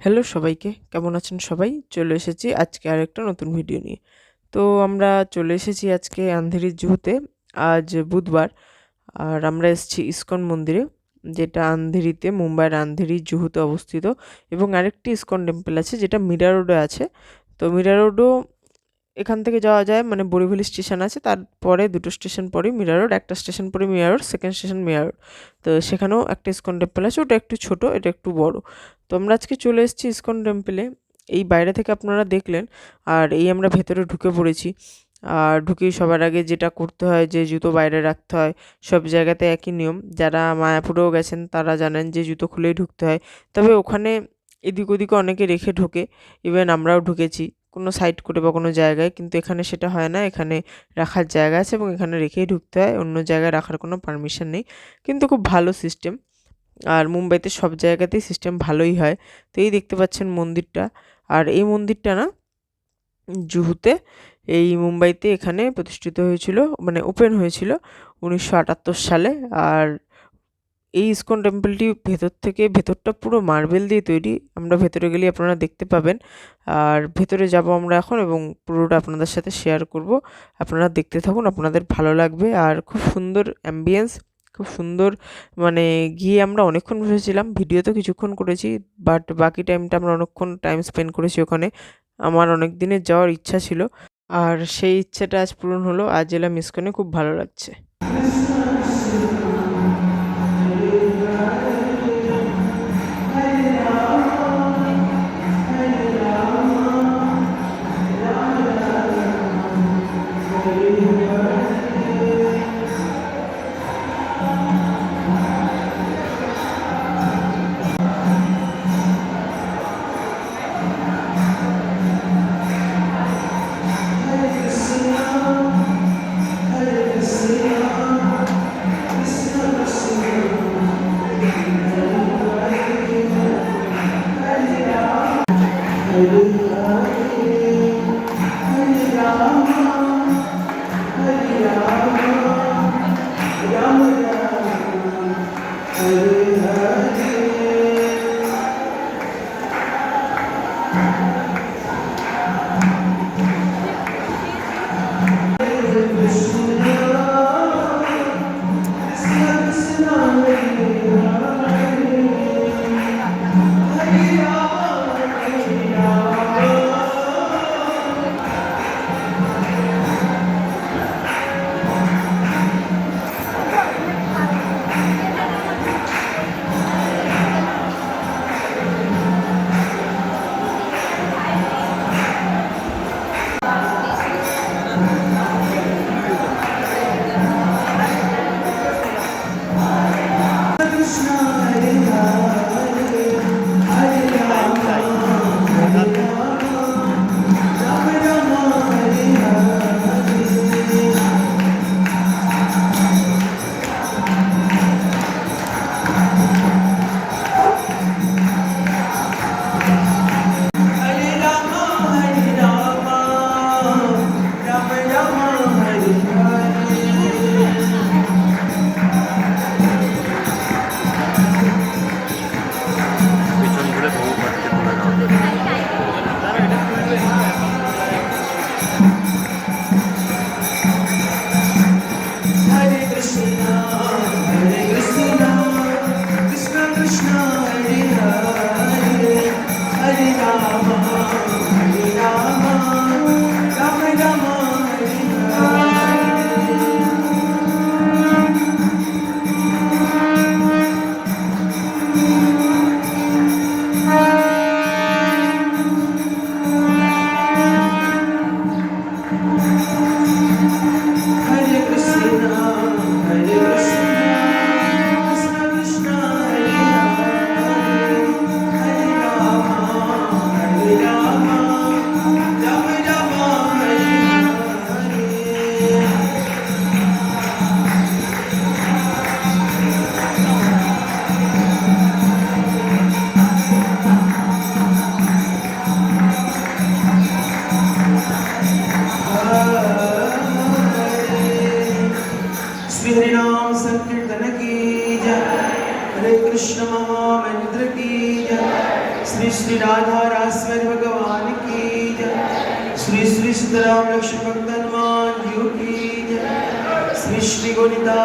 Hello সবাইকে, কেমন আছেন সবাই? চলে এসেছি আজকে আর একটা নতুন ভিডিও নিয়ে। তো আমরা চলে এসেছি আজকে আন্ধেরির জুহুতে, আজ বুধবার, আর আমরা এসেছি ইস্কন মন্দিরে, যেটা আন্ধেরিতে, মুম্বাইয়ের আন্ধেরি জুহুতে অবস্থিত, এবং আরেকটি ইস্কন টেম্পল আছে যেটা মিরা রোডে আছে। তো মিরা রোডও এখান থেকে যাওয়া যায় মানে বরিভ্যালি স্টেশন আছে, তারপরে দুটো স্টেশন পরে মিরা রোড, একটা স্টেশন পরে Mira road, second station Mira road. তো সেখানেও একটা ইস্কন টেম্পল আছে, ওটা একটু ছোট, এটা একটু বড়। তো আমরা আজকে চলে এসেছি ইস্কন টেম্পলে, এই বাইরে থেকে আপনারা দেখলেন, আর এই আমরা ভেতরে ঢুকে পড়েছি। আর ঢুকেই সবার আগে যেটা করতে হয়, যে জুতো বাইরে রাখতে হয়, সব জায়গাতে একই নিয়ম। যারা মায়াপুরেও গেছেন, তারা জানেন যে জুতো খুলেই ঢুকতে হয়। তবে ওখানে এদিক ওদিকে অনেকে রেখে ঢোকে, ইভেন আমরাও ঢুকেছি। কোনো সাইড করে বা কোনো জায়গায়, কিন্তু এখানে সেটা হয় না। এখানে রাখার জায়গা আছে এবং এখানে রেখেই ঢুকতে হয়। অন্য জায়গায় রাখার কোনো পারমিশন নেই। কিন্তু খুব ভালো সিস্টেম আর মুম্বাইতে সব জায়গাতেই সিস্টেম ভালোই হয়। তো এই দেখতে পাচ্ছেন মন্দিরটা। আর এই মন্দিরটা না, জুহুতে, এই মুম্বাইতে এখানে প্রতিষ্ঠিত হয়েছিল মানে ওপেন হয়েছিল উনিশশো আটাত্তর সালে। আর এই ইস্কন টেম্পলটি ভেতর থেকে, ভেতরটা পুরো মার্বেল দিয়ে তৈরি। আমরা ভেতরে গেলে আপনারা দেখতে পাবেন। আর ভেতরে যাব আমরা এখন এবং পুরোটা আপনাদের সাথে শেয়ার করব। আপনারা দেখতে থাকুন, আপনাদের ভালো লাগবে। আর খুব সুন্দর অ্যাম্বিয়েন্স খুব সুন্দর মানে গিয়ে আমরা অনেকক্ষণ বসেছিলাম। ভিডিও তো কিছুক্ষণ করেছি বাট বাকি টাইমটা আমরা অনেকক্ষণ টাইম স্পেন্ড করেছি ওখানে। আমার অনেক দিনের যাওয়ার ইচ্ছা ছিল। আর সেই ইচ্ছাটা আজ পূরণ হলো। আজ এলাম ইস্কনে, খুব ভালো লাগছে। esperava कृष्ण महामंत्र की जय श्री श्री राधा रासमर भगवान की जय श्री श्री सीताराम लक्ष्मण भक्त हनुमान जी की जय श्री श्री गोविंदा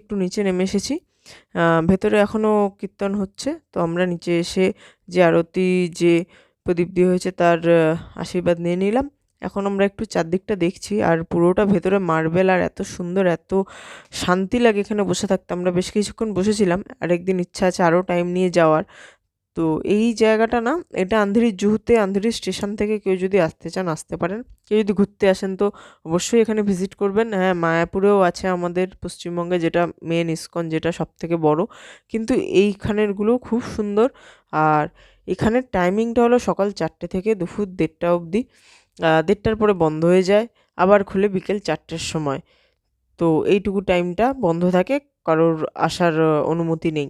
একটু নিচে নেমে এসেছি। ভেতরে এখনও কীর্তন হচ্ছে। তো আমরা নিচে এসে যে আরতি, যে প্রদীপ দিয়ে হয়েছে তার আশীর্বাদ নিয়ে নিলাম। এখন আমরা একটু চারদিকটা দেখছি আর পুরোটা ভেতরে মার্বেল আর এত সুন্দর, এত শান্তি লাগে এখানে বসে থাকতে। আমরা বেশ কিছুক্ষণ বসেছিলাম। আর একদিন ইচ্ছা আছে আরও টাইম নিয়ে যাওয়ার। তো এই জায়গাটা না, এটা আন্ধেরির জুহুতে আন্ধেরি স্টেশন থেকে কেউ যদি আসতে চান, আসতে পারেন। কেউ যদি ঘুরতে আসেন তো অবশ্যই এখানে ভিজিট করবেন। হ্যাঁ মায়াপুরেও আছে আমাদের পশ্চিমবঙ্গে যেটা মেন ইস্কন, যেটা সব থেকে বড়। কিন্তু এইখানেরগুলো খুব সুন্দর। আর এখানের টাইমিংটা হলো সকাল চারটে থেকে দুপুর দেড়টা অবধি। দেড়টার পরে বন্ধ হয়ে যায়, আবার খুলে বিকেল চারটের সময়। তো এইটুকু টাইমটা বন্ধ থাকে, কারোর আসার অনুমতি নেই।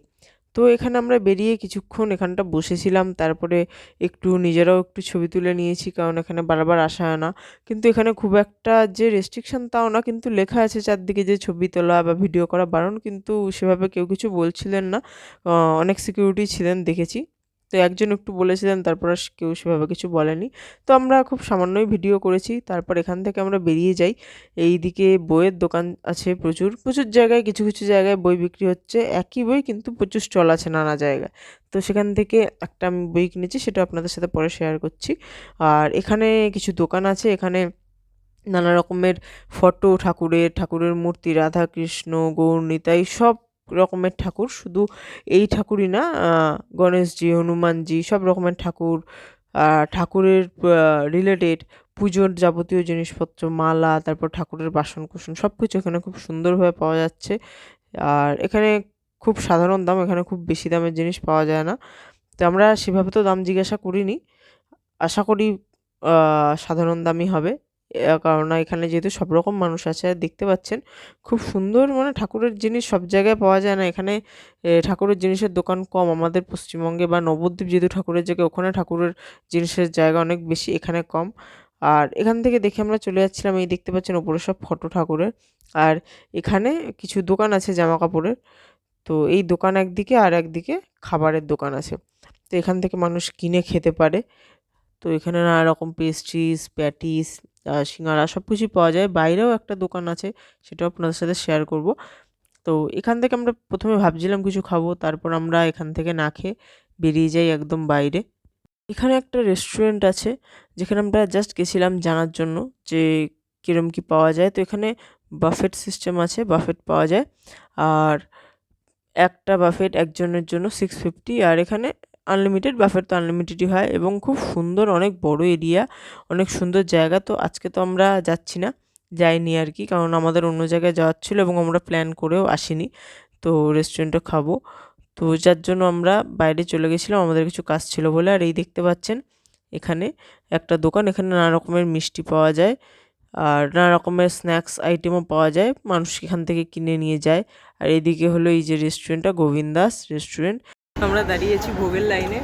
তো এখানে আমরা বেরিয়ে কিছুক্ষণ এখানটা বসেছিলাম। তারপরে একটু নিজেরাও একটু ছবি তুলে নিয়েছি, কারণ এখানে বারবার আসা হয় না। কিন্তু এখানে খুব একটা যে রেস্ট্রিকশান তাও না, কিন্তু লেখা আছে চারদিকে যে ছবি তোলা বা ভিডিও করা বারণ, কিন্তু সেভাবে কেউ কিছু বলছিলেন না। অনেক সিকিউরিটি ছিলেন, দেখেছি। তো একজন একটু বলেছিলেন, তারপর আর কেউ সেভাবে কিছু বলেনি। তো আমরা খুব সামান্যই ভিডিও করেছি, তারপর এখান থেকে আমরা বেরিয়ে যাই। এইদিকে বইয়ের দোকান আছে প্রচুর প্রচুর জায়গায়, কিছু কিছু জায়গায় বই বিক্রি হচ্ছে। একই বই কিন্তু প্রচুর স্টল আছে নানা জায়গায়। তো সেখান থেকে একটা আমি বই কিনেছি, সেটা আপনাদের সাথে পরে শেয়ার করছি। আর এখানে কিছু দোকান আছে, এখানে নানা রকমের ফটো ঠাকুরের ঠাকুরের মূর্তি রাধা কৃষ্ণ গৌরনীতাই সব রকমের ঠাকুর, শুধু এই ঠাকুরই না গণেশজি, হনুমানজি, সব রকমের ঠাকুর ঠাকুরের রিলেটেড পুজোর যাবতীয় জিনিসপত্র, মালা, তারপর ঠাকুরের বাসন কুসন সব কিছু এখানে খুব সুন্দরভাবে পাওয়া যাচ্ছে। আর এখানে খুব সাধারণ দাম, এখানে খুব বেশি দামের জিনিস পাওয়া যায় না। তো আমরা সেভাবে তো দাম জিজ্ঞাসা করিনি। আশা করি সাধারণ দামই হবে। কারণ এখানে যেহেতু সব রকম মানুষ আছে, আর দেখতে পাচ্ছেন খুব সুন্দর মানে ঠাকুরের জিনিস সব জায়গায় পাওয়া যায় না। এখানে ঠাকুরের জিনিসের দোকান কম। আমাদের পশ্চিমবঙ্গে বা নবদ্বীপ যেহেতু ঠাকুরের জায়গা, ওখানে ঠাকুরের জিনিসের জায়গা অনেক বেশি, এখানে কম। আর এখান থেকে দেখে আমরা চলে যাচ্ছিলাম, এই দেখতে পাচ্ছেন ওপরে সব ফটো ঠাকুরের। আর এখানে কিছু দোকান আছে জামা কাপড়ের তো এই দোকান একদিকে আর একদিকে খাবারের দোকান আছে। তো এখান থেকে মানুষ কিনে খেতে পারে। তো এখানে নানা রকম পেস্ট্রিজ প্যাটিস সিঙ্গারা সব কিছুই পাওয়া যায়। বাইরেও একটা দোকান আছে, সেটাও আপনাদের সাথে শেয়ার করব। তো এখান থেকে আমরা প্রথমে ভাবছিলাম কিছু খাব, তারপর আমরা এখান থেকে না খেয়ে বেরিয়ে যাই একদম বাইরে। এখানে একটা রেস্টুরেন্ট আছে, যেখানে আমরা জাস্ট গেছিলাম জানার জন্য যে কীরম কী পাওয়া যায়। তো এখানে বাফেট সিস্টেম আছে বাফেট পাওয়া যায়। আর একটা বাফেট একজনের জন্য সিক্স ফিফটি আর এখানে আনলিমিটেড বাফের তো আনলিমিটেডই হয় এবং খুব সুন্দর, অনেক বড় এরিয়া অনেক সুন্দর জায়গা। তো আজকে তো আমরা যাচ্ছি না, যাইনি আর কি, কারণ আমাদের অন্য জায়গায় যাওয়ার ছিল এবং আমরা প্ল্যান করেও আসিনি। তো রেস্টুরেন্টে খাব। তো যার জন্য আমরা বাইরে চলে গেছিলাম, আমাদের কিছু কাজ ছিল বলে। আর এই দেখতে পাচ্ছেন, এখানে একটা দোকান, এখানে নানা রকমের মিষ্টি পাওয়া যায়, আর নানা রকমের স্ন্যাক্স আইটেমও পাওয়া যায়। মানুষ এখান থেকে কিনে নিয়ে যায়। আর এদিকে হলো এই যে রেস্টুরেন্টটা গোবিন্দাস রেস্টুরেন্ট আমরা দাঁড়িয়েছি ভোগের লাইনে,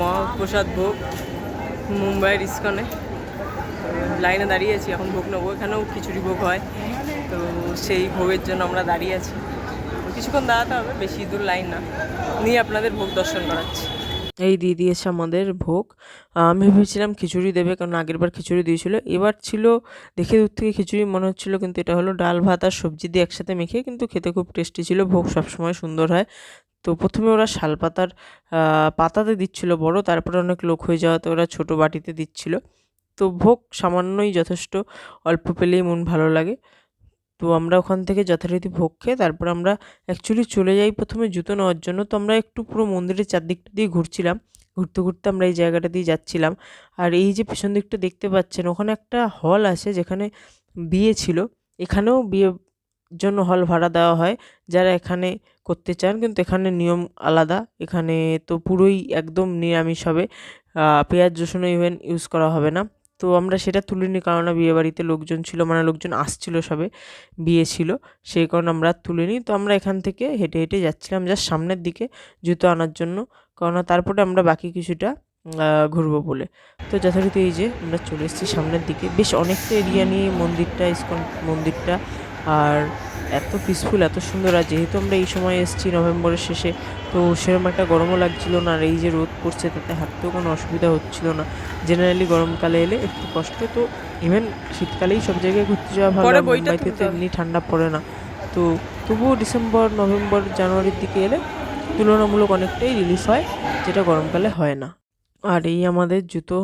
মহাপ্রসাদ ভোগ, মুম্বাইয়ের ইস্কনে। লাইনে দাঁড়িয়ে আছি, এখন ভোগ নেব। এখানেও খিচুড়ি ভোগ হয়। তো সেই ভোগের জন্য আমরা দাঁড়িয়ে আছি। কিছুক্ষণ দাঁড়াতে হবে, বেশি দূর লাইন না। নিয়ে আপনাদের ভোগ দর্শন করাচ্ছি। এই দিয়ে দিয়েছে আমাদের ভোগ। আমি ভেবেছিলাম খিচুড়ি দেবে, কারণ আগের বার খিচুড়ি দিয়েছিল। এবার ছিল, দেখে দূর থেকে খিচুড়ি মনে হচ্ছিল, কিন্তু এটা হলো ডাল, ভাত আর সবজি দিয়ে একসাথে মেখে, কিন্তু খেতে খুব টেস্টি ছিল। ভোগ সবসময় সুন্দর হয়। তো প্রথমে ওরা শালপাতার আহ, পাতাতে দিচ্ছিল বড় তারপরে অনেক লোক হয়ে যাওয়াতে ওরা ছোট বাটিতে দিচ্ছিল। তো ভোগ সামান্যই যথেষ্ট অল্প পেলেই মন ভালো লাগে। তো আমরা ওখান থেকে যথারীতি ভোগ খেয়ে তারপর আমরা অ্যাকচুয়ালি চলে যাই প্রথমে জুতো নেওয়ার জন্য। তো আমরা একটু পুরো মন্দিরের চারদিকটা দিয়ে ঘুরছিলাম। ঘুরতে ঘুরতে আমরা এই জায়গাটা দিয়ে যাচ্ছিলাম। আর এই যে পেছন দিকটা দেখতে পাচ্ছেন ওখানে একটা হল আছে যেখানে বিয়ে ছিল। এখানেও বিয়ে জন্য হল ভাড়া দেওয়া হয়, যারা এখানে করতে চান। কিন্তু এখানে নিয়ম আলাদা। এখানে তো পুরোই একদম নিরামিষ হবে। পেঁয়াজ রসুনও ইভেন ইউজ করা হবে না। তো আমরা সেটা তুলিনি কারণ বিয়ে বাড়িতে লোকজন ছিল মানে লোকজন আসছিল সবে, বিয়ে ছিল, সেই কারণে আমরা তুলিনি তো আমরা এখান থেকে হেঁটে হেঁটে যাচ্ছিলাম জাস্ট সামনের দিকে জুতো আনার জন্য কারণ তারপরে আমরা বাকি কিছুটা ঘুরবো বলে। তো যথারীতি এই যে আমরা চলে এসেছি সামনের দিকে। বেশ অনেকটা এরিয়া নিয়ে মন্দিরটা, ইস্কন মন্দিরটা আর এত পিসফুল এত সুন্দর। আর যেহেতু আমরা এই সময় এসেছি নভেম্বরের শেষে তো সেরকম একটা গরমও লাগছিল না। আর এই যে রোদ পড়ছে তাতে হাঁটতেও কোনো অসুবিধা হচ্ছিল না। জেনারেলি গরমকালে এলে একটু কষ্ট। তো ইভেন শীতকালেই সব জায়গায় ঘুরতে যাওয়া ভালো। মুম্বাইতে তো এমনি ঠান্ডা পড়ে না। তো তবুও ডিসেম্বর নভেম্বর জানুয়ারির দিকে এলে তুলনামূলক অনেকটাই রিলিফ হয় যেটা গরমকালে হয় না। আর এই আমাদের জুতো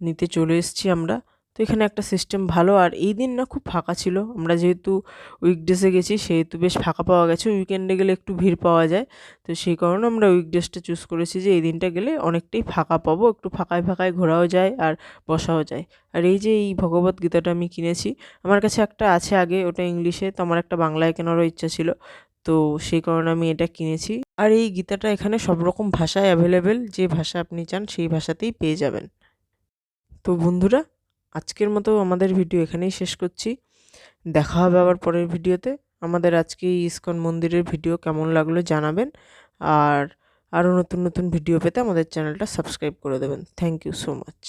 নিতে চলে এসেছি আমরা। তো এখানে একটা সিস্টেম ভালো। আর এই দিন না খুব ফাঁকা ছিল। আমরা যেহেতু উইকডেসে গেছি, সেহেতু বেশ ফাঁকা পাওয়া গেছে। উইকেন্ডে গেলে একটু ভিড় পাওয়া যায়। তো সেই কারণে আমরা উইকডেসটা চুজ করেছি যে, এই দিনটা গেলে অনেকটাই ফাঁকা পাবো। একটু ফাঁকায় ফাঁকায় ঘোরাও যায় আর বসাও যায়। আর এই যে, এই ভগবত গীতাটা আমি কিনেছি, আমার কাছে একটা আছে আগে, ওটা ইংলিশে, তো আমার একটা বাংলায় কেনারও ইচ্ছা ছিল। তো সেই কারণে আমি এটা কিনেছি। আর এই গীতাটা এখানে সব রকম ভাষায় অ্যাভেলেবেল যে ভাষা আপনি চান, সেই ভাষাতেই পেয়ে যাবেন। তো বন্ধুরা আজকের মতো আমাদের ভিডিও এখানেই শেষ করছি। দেখা হবে আবার পরের ভিডিওতে। আমাদের আজকে ইস্কন মন্দিরের ভিডিও কেমন লাগল জানাবেন। আর আরও নতুন নতুন ভিডিও পেতে আমাদের চ্যানেলটা সাবস্ক্রাইব করে দেবেন। Thank you so much.